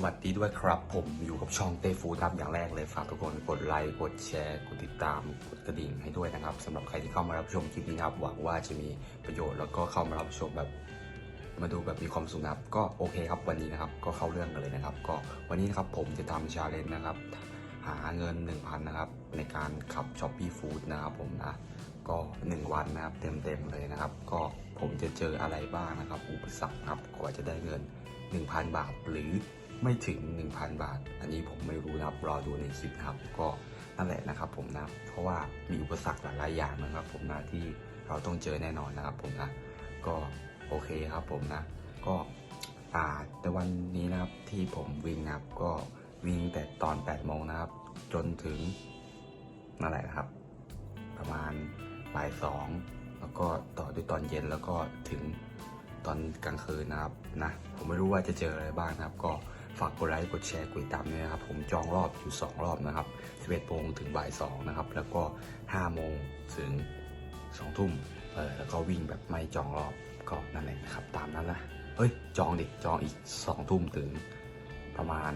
สวัสดีด้วยครับผมอยู่กับช่องเต้ฟูดครับอย่างแรกเลยฝากทุกคนกดไลค์กดแชร์กดติดตามกดกระดิ่งให้ด้วยนะครับสำหรับใครที่เข้ามารับชมคลิปนี้นะครับหวังว่าจะมีประโยชน์แล้วก็เข้ามารับชมแบบมาดูแบบมีความสุขนะครับก็โอเคครับวันนี้นะครับก็เข้าเรื่องกันเลยนะครับ ก็วันนี้นะครับผมจะทำชาเลนจ์นะครับ หาเงิน 1,000นะครับในการขับช้อปปี้ฟู้ดนะครับผมนะก็ 1 วันนะครับเต็มๆเลยนะครับ ก็ผมจะเจออะไรบ้างนะครับ อุปสรรคครับกว่าจะได้เงิน 1,000 บาทหรือ ไม่ถึง 1,000 บาท อันนี้ผมไม่รู้นะครับ รอดูในคลิปนะครับ ก็นั่นแหละนะครับผมนะ เพราะว่ามีอุปสรรคหลายๆอย่างนะครับ ผมนะที่เราต้องเจอแน่นอนนะครับ ผมนะ ก็โอเคครับผมนะ ก็อ่าแต่วันนี้นะครับที่ผมวิ่งนะครับ ก็วิ่งแต่ตอน8โมงนะครับ จนถึงนั่นแหละครับ ประมาณบ่ายสองแล้วก็ต่อด้วยตอนเย็นแล้วก็ถึงตอนกลางคืนนะครับนะ ผมไม่รู้ว่าจะเจออะไรบ้างนะครับ ก็ ฝากกดไลค์กดแชร์กดติดตามด้วยนะครับ ผมจองรอบอยู่ 2 รอบนะครับ 11โมงถึงบ่าย2นะครับ แล้วก็ 5 โมงถึง 2 ทุ่มเออแล้วก็วิ่งแบบไม่จองรอบก็นั่นแหละนะครับ ตามนั้นละเฮ้ย จองดิ จองอีก 2 ทุ่มถึงประมาณ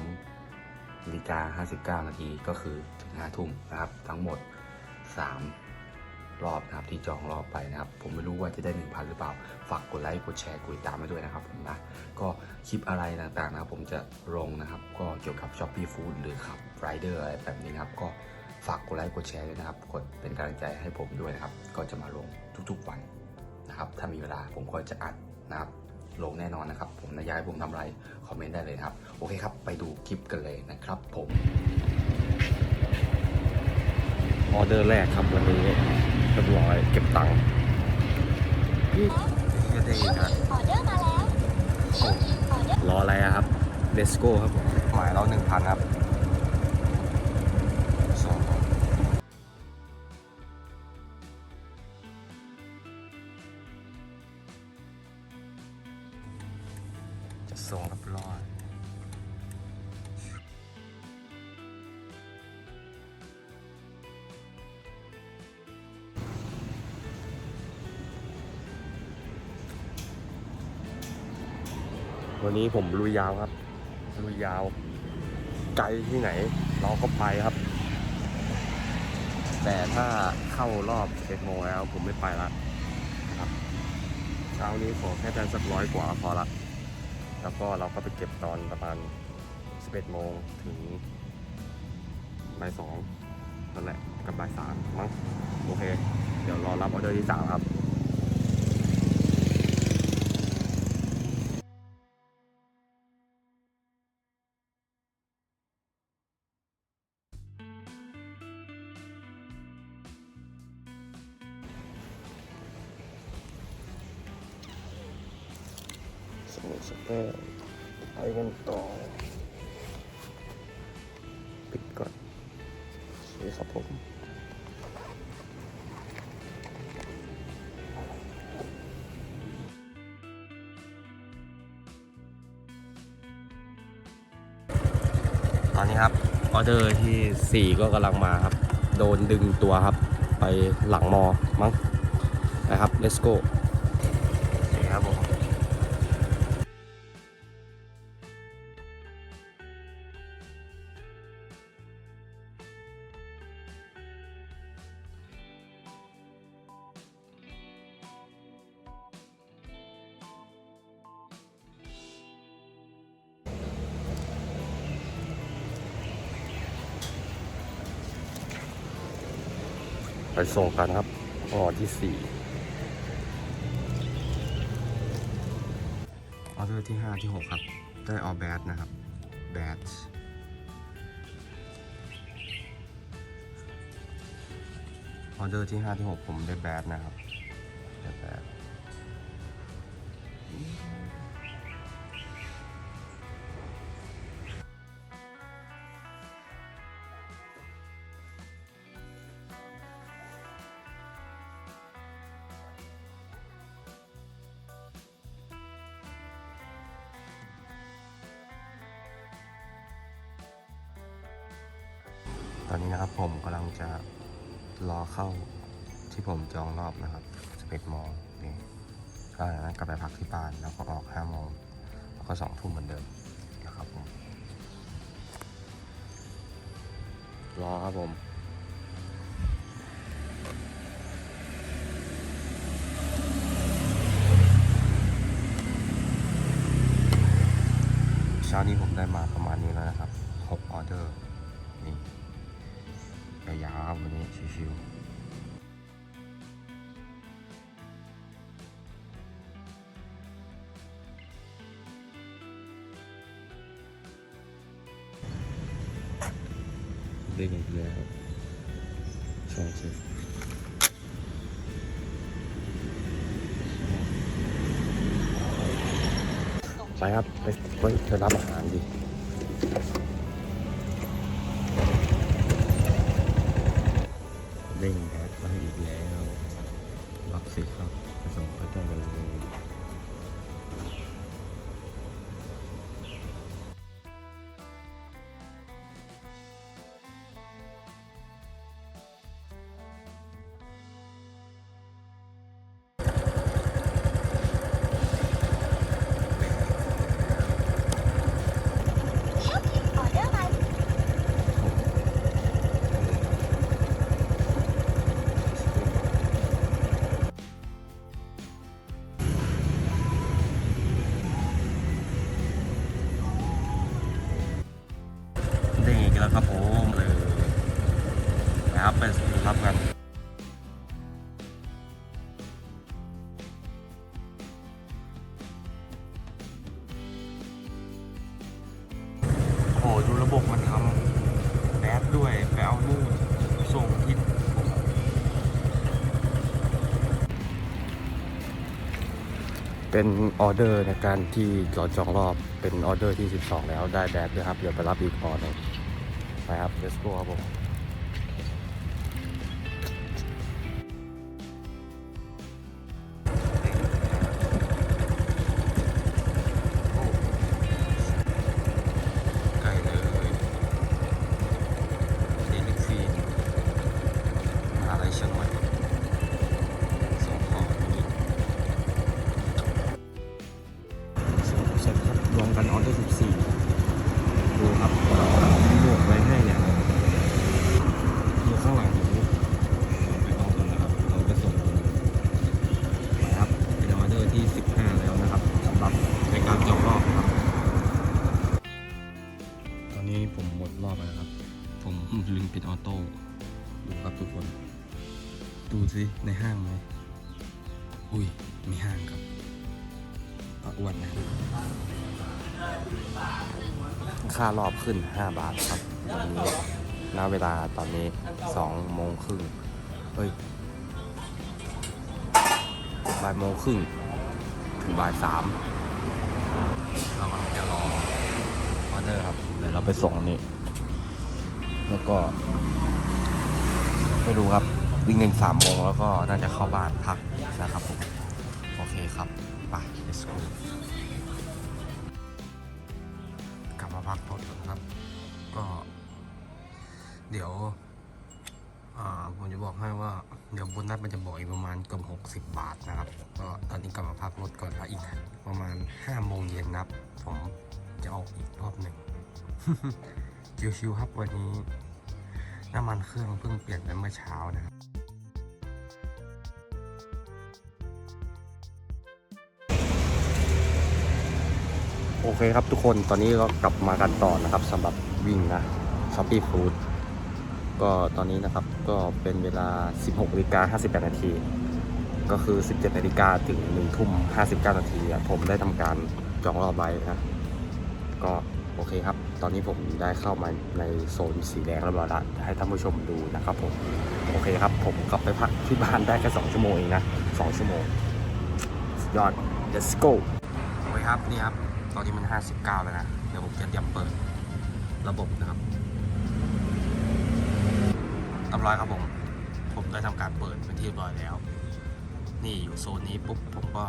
22นาฬิกา59 นาทีก็คือถึง5ทุ่มนะครับ ทั้งหมด 3 รอบนะครับที่จองรอบไปนะครับ ผมไม่รู้ว่าจะได้ 1,000 หรือเปล่า ฝากกดไลค์กดแชร์กดติดตามมาด้วยนะครับผมนะ ก็คลิปอะไรต่างๆนะครับผมจะลงนะครับ ก็เกี่ยวกับ s h อ p e e Food หรือขับไรเดอร์อะไรแบบนี้นะครับก็ฝากกดไลค์กดแชร์ด้วยนะครับ กดเป็นกำลังใจให้ผมด้วยนะครับ ก็จะมาลงทุกๆวันนะครับ ถ้ามีเวลาผมก็จะอัดนะครับ ลงแน่นอนนะครับ ผมนะยากให้ผมทำอะไรคอมเมนต์ได้เลยครับ โอเคครับ ไปดูคลิปกันเลยนะครับ ผม ออเดอร์แรกครับวันนี้ เรียบร้อยเก็บตังค์ก็ได้นะออเดอร์มาแล้วออเดอร์รออะไรอะครับ Let's go ครับผมหมายเราหนึ่งพันครับ วันนี้ผมลุยยาวครับ ลุยยาว ไกลที่ไหน เราก็ไปครับ แต่ถ้าเข้ารอบ11โมแล้ว ผมไม่ไปละครับ เช้านี้ขอแค่ได้สักร้อยกว่าพอละ แล้วก็เราก็ไปเก็บตอนประมาณ 11 โมงถึงบ่ายสองนั่นแหละกับบ่ายสามมั้งโอเค เดี๋ยวรอรับออเดอร์ที่สามครับ สเปรย์ไปกันต่อ ปิดก่อนโอเคครับผมตอนนี้ครับออเดอร์ที่ 4 ก็กำลังมาครับ โดนดึงตัวครับ ไปหลังมอมั้งนะครับ let's go โอเคครับผม ส่งกันครับออที่สี่ออเดอร์ที่ห้าที่หกครับ ได้ออแบดนะครับ แบดออเดอร์ที่ห้าที่หกผมได้แบดนะครับได้แบด ที่ผมจองรอบนะครับ 11โมงนี่ก็จากนั้นกลับไปพักที่บ้านแล้วก็ออก5โมงแล้วก็ก็สองทุ่มเหมือนเดิมนะครับผมรอครับผมเช้านี้ผมได้มาประมาณนี้แล้วนะครับ 6 ออเดอร์ นี่ยาวๆวันนี้ชิวๆ เด้อย่างเดียวครับใช่ใช่ไปครับ ไปไปเธอรับอาหารดิ ดูระบบมันทำแดดด้วยไปเอานู่นส่งทิศเป็นออเดอร์ในการที่จอดจองรอบเป็นออเดอร์ที่ 12 แล้วได้แดดด้วยครับ เดี๋ยวไปรับอีกออหนึงไปครับ let's go ครับผม มห ค่ารอบขึ้น 5 บาทครับวันนี้ณเวลาตอนนี้2โมงครึ่งเฮ้ยบ่ายโมงครึ่งถึงบ่ายสามเรากำลังจะรอออเดอร์ครับ เดี๋ยวเราไปส่งนี่ แล้วก็ ไม่รู้ครับ วิ่งเงินสามโมงแล้วก็น่าจะเข้าบ้านพักนะครับผม โอเคครับ ไป let's go เดี๋ยวอ่าผมจะบอกให้ว่าเดี๋ยวบนนัดมันจะบอกอีกประมาณเกือบหกสิบบาทนะครับ ก็ตอนนี้กลับมาพักรถก่อนแล้วอีกประมาณห้าโมงเย็นนะครับ ผมจะออกอีกรอบหนึ่งชิวๆครับวันนี้น้ำมันเครื่องเพิ่งเปลี่ยนไปเมื่อเช้านะครับโอเคครับทุกคนตอนนี้ก็กลับมากันต่อนะครับสำหรับวิ่งนะช้อปปี้ฟู้ด ก็ตอนนี้นะครับก็เป็นเวลา 16นาฬิกา58 นาที ก็คือ 17นาฬิกาถึง1ทุ่ม59 นาทีผมได้ทำการจองรอบไว้นะก็โอเคครับ ตอนนี้ผมได้เข้ามาในโซนสีแดงแล้วบร้อยละให้ท่านผู้ชมดูนะครับผม โอเคครับ ผมกลับไปพักที่บ้านได้แค่2ชั่วโมงเองนะ2ชั่วโมงสุดยอด let's go โอเคครับ นี่ครับ ตอนนี้มัน 59 แล้วนะ เดี๋ยวผมจะเตรียมเปิดระบบนะครับ เรียบร้อยครับผม ผมได้ทำการเปิดเป็นที่เรียบร้อยแล้ว นี่อยู่โซนนี้ปุ๊บผมก็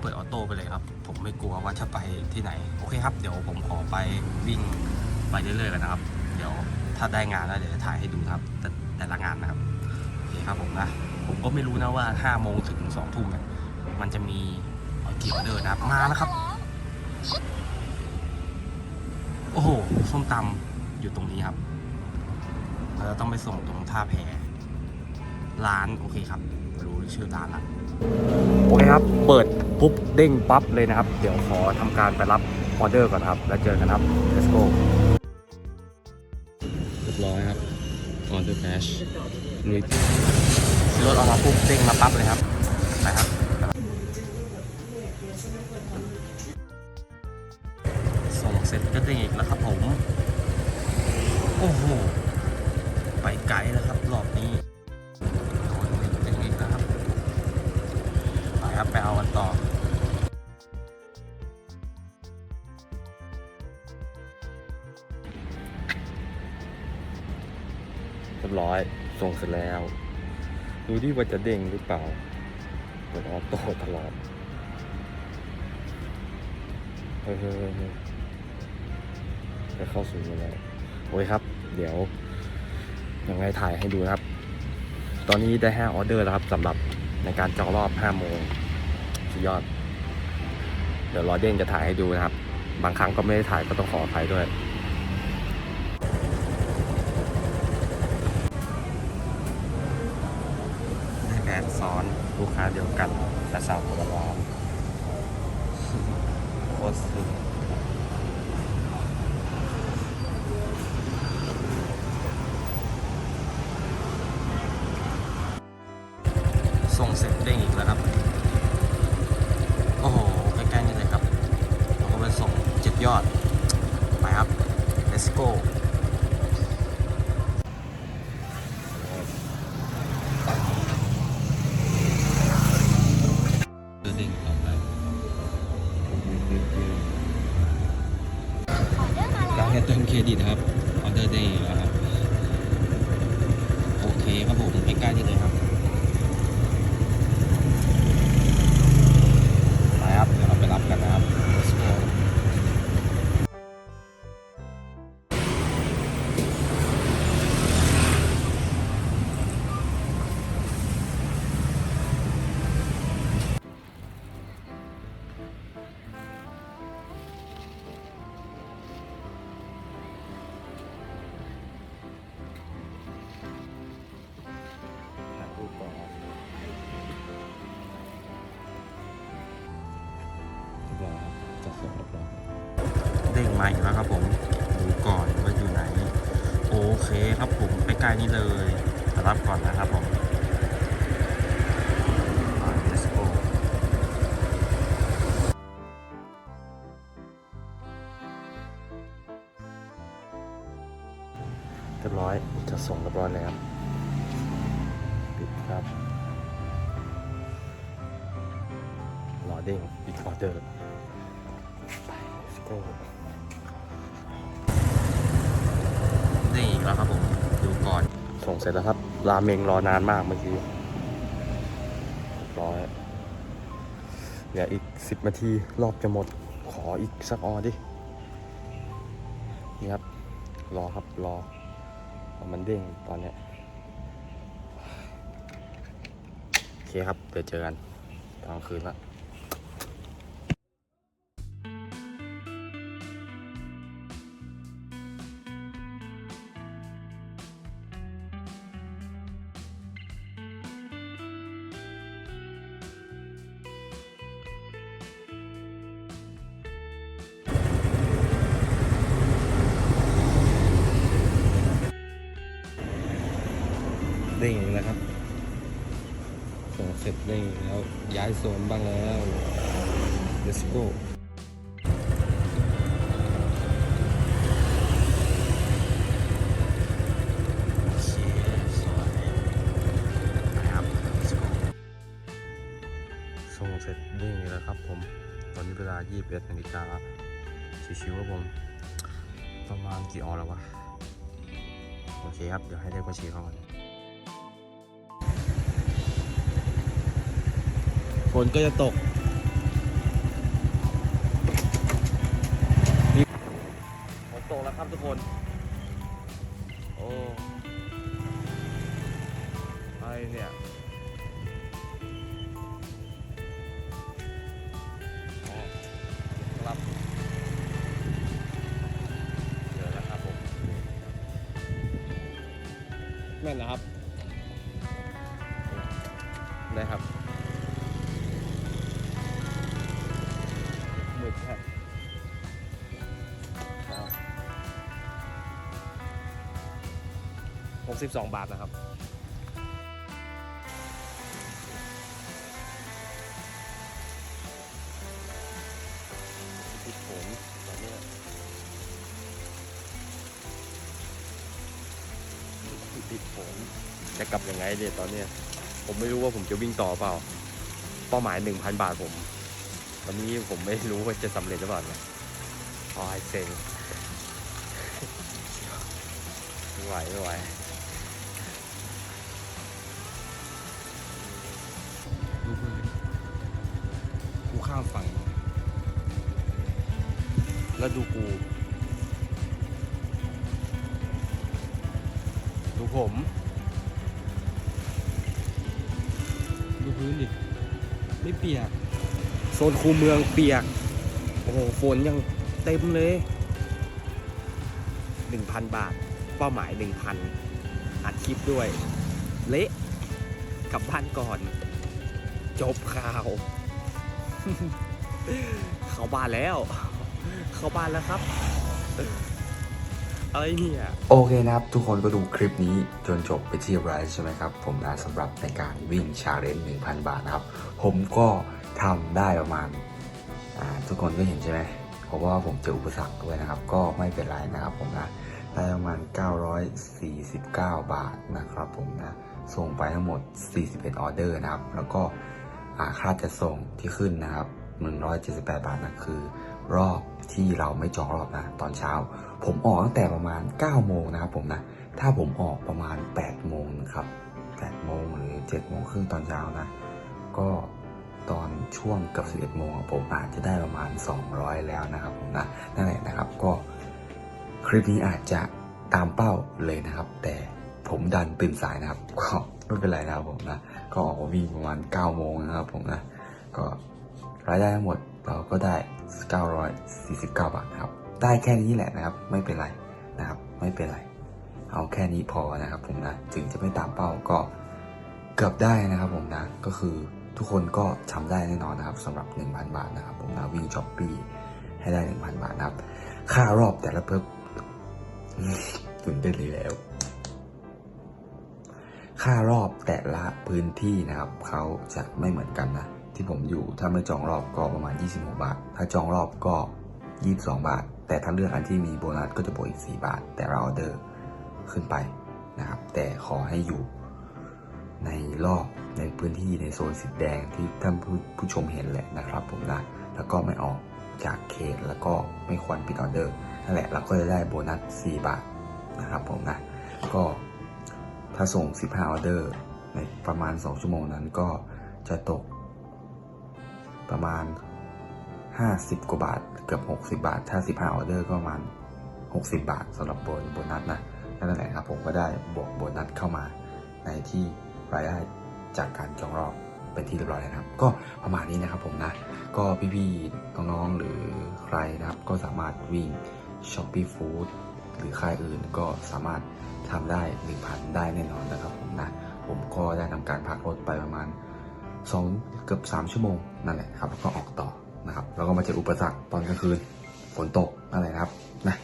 เปิดออโต้ไปเลยครับ ผมไม่กลัวว่าจะไปที่ไหน โอเคครับ เดี๋ยวผมขอไปวิ่งไปเรื่อยๆกันนะครับ เดี๋ยวถ้าได้งานแล้วเดี๋ยวจะถ่ายให้ดูครับ แต่แต่ละงานนะครับโอเคครับผมนะ ผมก็ไม่รู้นะว่า5โมงถึง2ทุ่มเนี่ยมันจะมีเกี่ออเดอร์นะครับ มาแล้วครับ โอ้โหส้มตำอยู่ตรงนี้ครับ เราจะต้องไปส่งตรงท่าแพร้านโอเคครับ รู้ชื่อร้านละโอเคครับ เปิดปุ๊บเด้งปั๊บเลยนะครับ เดี๋ยวขอทำการไปรับออเดอร์ก่อนครับ แล้วเจอกันครับ let's go เรียบร้อยครับ on the dash นี่ซื้อรถออกมาปุ๊บเด้งมาปั๊บเลยครับ ไปครับ ส่งเสร็จก็เด้งอีกแล้วครับผม โอ้โห ไปไกลแล้วครับรอบนี้โดนเด้งอีกแล้วครับไปครับไปเอากันต่อเรียบร้อยส่งเสร็จแล้วดูดิว่าจะเด้งหรือเปล่าเปิดออโต้ตลอดเฮ้ยเฮ้ยเฮ้ยเฮ้ยจะเข้าสู่แล้วโอ้ยครับ เดี๋ยว ยังไงถ่ายให้ดูนะครับ ตอนนี้ได้ห้าออเดอร์แล้วครับสำหรับในการจองรอบ 5 โมงสุดยอด เดี๋ยวรอเด้งจะถ่ายให้ดูนะครับ บางครั้งก็ไม่ได้ถ่ายก็ต้องขออภัยด้วยได้แผนซ้อนลูกค้าเดียวกันและสาวคนละร้านโคตรส่ง ยอด ไปครับ let's go นี่เลยรับก่อนนะครับผมเรียบร้อยจะส่งเรียบร้อยแล้วปิดครับรอเด้งปิดออเดอร์ไป let's go เด้งอีกแล้วครับผม ก่อน ส่งเสร็จแล้วครับ ราเมงรอนานมากเมื่อกี้รียบร้อยเหลืออีกสิบนาทีรอบจะหมด ขออีกสักออดิ นี่ครับ รอครับรอ มันเด้งตอนเนี้ยโอเคครับ เดี๋ยวเจอกันตอนกลางคืนละ let's go โอเคสวยไปครับส่งเสร็จได้แล้วครับผม ตอนนี้เวลา 21นาฬิกาชิวๆครับผม ประมาณกี่ออนแล้ววะ โอเคครับ เดี๋ยวให้เลขบัญชีเข้ามาฝนก็จะตก ทุกคน โอ้อะไรเนี่ยครับเจอแล้วครับผมแม่นนะครับ 32 บาทนะครับกผงตอนนี้พริกผงจะกลับยังไงเดียตอนเนี้ยผมไม่รู้ว่าผมจะวิ่งต่อเปล่า เป้าหมาย 1,000 บาทผม ตอนนี้ผมไม่รู้ว่าจะสำเร็จหรือเปล่านพอไอเซ็งไหวไม่ไหว ข้ามฝั่ง แล้วดูกู ดูผม ดูพื้นดิ ไม่เปียก โซนคูเมืองเปียก โอ้โห ฝนยังเต็มเลยหนึ่งพันบาท เป้าหมายหนึ่งพันอัดคลิปด้วย เละกลับบ้านก่อน จบข่าว เข้าบ้านแล้ว เข้าบ้านแล้วครับอะไรเนี่ยโอเคนะครับ ทุกคนก็ดูคลิปนี้จนจบไปที่เรียบร้อยใช่ไหมครับ ผมนะสำหรับในการวิ่งชาเลนจ์1,000 บาทนะครับ ผมก็ทำได้ประมาณทุกคนก็เห็นใช่ไหมเพราะว่าผมเจออุปสรรคด้วยนะครับ ก็ไม่เป็นไรนะครับผมนะได้ประมาณ 949 บาทนะครับผมนะ ส่งไปทั้งหมด 41 ออเดอร์นะครับ แล้วก็ ค่าจะส่งที่ขึ้นนะครับ 178 บาทนะคือ รอบที่เราไม่จองรอบนะ ตอนเช้า ผมออกตั้งแต่ประมาณ 9 โมงนะครับผมนะ ถ้าผมออกประมาณ 8 โมงครับ 8 โมงหรือ7โมงครึ่งตอนเช้านะ ก็ตอนช่วงกับ 11 โมงผมอาจจะได้ประมาณ 200 แล้วนะครับผมนะ นั่นแหละนะครับก็คลิปนี้อาจจะตามเป้าเลยนะครับ แต่ ผมดันตื่นสายนะครับ ก็ไม่เป็นไรนะครับผมนะ ก็ออกมาวิ่งประมาณ9โมงนะครับผมนะ ก็รายได้ทั้งหมดเราก็ได้ 949 บาทนะครับ ได้แค่นี้แหละนะครับ ไม่เป็นไรนะครับ ไม่เป็นไร เอาแค่นี้พอนะครับผมนะ ถึงจะไม่ตามเป้าก็เกือบได้นะครับผมนะ ก็คือทุกคนก็ทำได้แน่นอนนะครับสำหรับ 1,000 บาทนะครับผมนะวิ่งช้อปปี้ให้ได้ 1,000 บาทนะครับ ค่ารอบแต่ละเพิ่มตื่นเต้นเลยแล้ว ค่ารอบแต่ละพื้นที่นะครับเขาจะไม่เหมือนกันนะ ที่ผมอยู่ถ้าไม่จองรอบก็ประมาณ 26 บาท ถ้าจองรอบก็ 22 บาท แต่ถ้าเลือกอันที่มีโบนัสก็จะบวกอีก 4 บาท แต่เราออเดอร์ขึ้นไปนะครับ แต่ขอให้อยู่ในรอบในพื้นที่ในโซนสีแดงที่ท่านผู้ผู้ชมเห็นแหละนะครับผมนะแล้วก็ไม่ออกจากเขตแล้วก็ไม่ควรปิดออเดอร์นั่นแหละเราก็จะได้โบนัส 4 บาทนะครับผมนะก็ ถ้าส่ง 15 ออเดอร์ ในประมาณ 2 ชั่วโมงนั้นก็จะตกประมาณ 50 กว่าบาท เกือบ 60 บาท ถ้า 15 ออเดอร์ก็ประมาณ 60 บาทสำหรับโบนโบนัสนะนั่นแหละครับผมก็ได้บวกโบนัสเข้ามาในที่รายได้จากการจองรอบเป็นที่เรียบร้อยแล้วครับ ก็ประมาณนี้นะครับผมนะ ก็พี่ๆน้องๆหรือใครนะครับ ก็สามารถวิ่ง s h o p e e Food หรือค่ายอื่นก็สามารถทำได้1,000ได้แน่นอนนะครับผมนะผมก็ได้ทำการพักรถไปประมาณสองเกือบสามชั่วโมงนั่นแหละครับแล้วก็ออกต่อนะครับแล้วก็มาเจออุปสรรคตอนกลางคืนฝนตกนั่นแหละนะครับนะ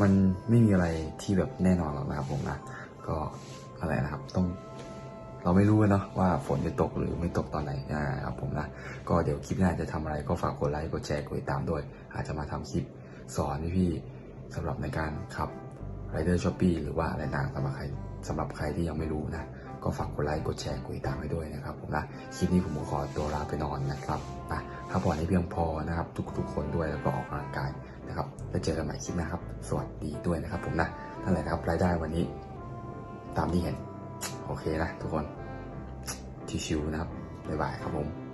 มันไม่มีอะไรที่แบบแน่นอนหรอกนะครับผมนะก็อะไรนะครับต้องเราไม่รู้เนาะว่าฝนจะตกหรือไม่ตกตอนไหนนะครับผมนะก็เดี๋ยวคลิปหน้าจะทำอะไรก็ฝากกดไลค์กดแชร์กดติดตามด้วย อาจจะมาทำคลิปสอนพี่ สำหรับในการขับไรเดอร์ช้อปปี้หรือว่าอะไรต่างสำหรับใครสำหรับใครที่ยังไม่รู้นะ ก็ฝากกดไลค์กดแชร์กดติดตามให้ด้วยนะครับผมนะคลิปนี้ผมขอตัวลาไปนอนนะครับนะพักผ่อนให้เพียงพอนะครับ ทุกๆคนด้วยแล้วก็ออกกำลังกายนะครับแล้วเจอกันใหม่คลิปหนะครับ สวัสดีด้วยนะครับผมนะนั่นแหละนะครับรายได้วันนี้ ตามที่เห็น โอเคนะทุกคนชิวๆนะครับบ๊ายบายครับผม